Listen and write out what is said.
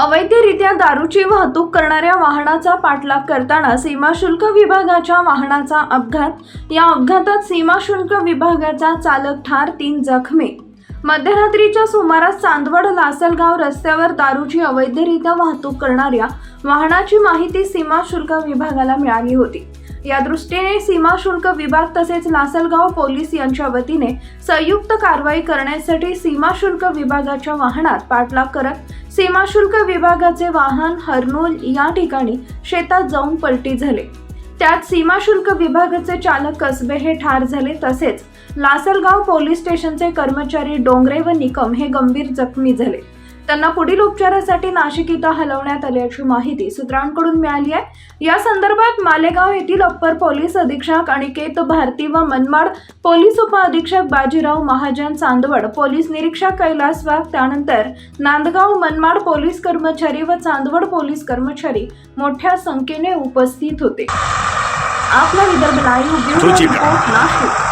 अवैधरित्या दारूची वाहतूक करणाऱ्या वाहनाचा पाठलाग करताना सीमाशुल्क विभागाच्या वाहनाचा अपघात. या अपघातात सीमाशुल्क विभागाचा चालक ठार तीन जखमी. मध्यरात्रीच्या सुमारास चांदवड लासलगाव रस्त्यावर दारूची अवैधरित्या वाहतूक करणाऱ्या वाहनाची माहिती सीमा शुल्क विभागाला मिळाली होती. या दृष्टीने सीमा शुल्क विभाग तसेच लासलगाव पोलीस यांच्या वतीने संयुक्त कारवाई करण्यासाठी सीमा शुल्क विभागाच्या वाहनात पाठलाग करत सीमा शुल्क विभागाचे वाहन हरनोल या ठिकाणी शेतात जाऊन पलटी झाले. त्यात सीमा शुल्क विभागाचे चालक कसबे हे ठार झाले तसेच लासलगाव पोलीस स्टेशनचे कर्मचारी डोंगरे व निकम हे गंभीर जखमी झाले. त्यांना पुढील उपचारासाठी नाशिक इथं हलवण्यात आल्याची माहिती सूत्रांकडून मिळाली आहे. या संदर्भात मालेगाव येथील अप्पर पोलीस अधीक्षक अनिकेत भारती व मनमाड पोलीस उपअधीक्षक बाजीराव महाजन चांदवड पोलीस निरीक्षक कैलास वाघ त्यानंतर नांदगाव मनमाड पोलीस कर्मचारी व चांदवड पोलीस कर्मचारी मोठ्या संख्येने उपस्थित होते. आपला Vidarbha live bureau. Report Nashik.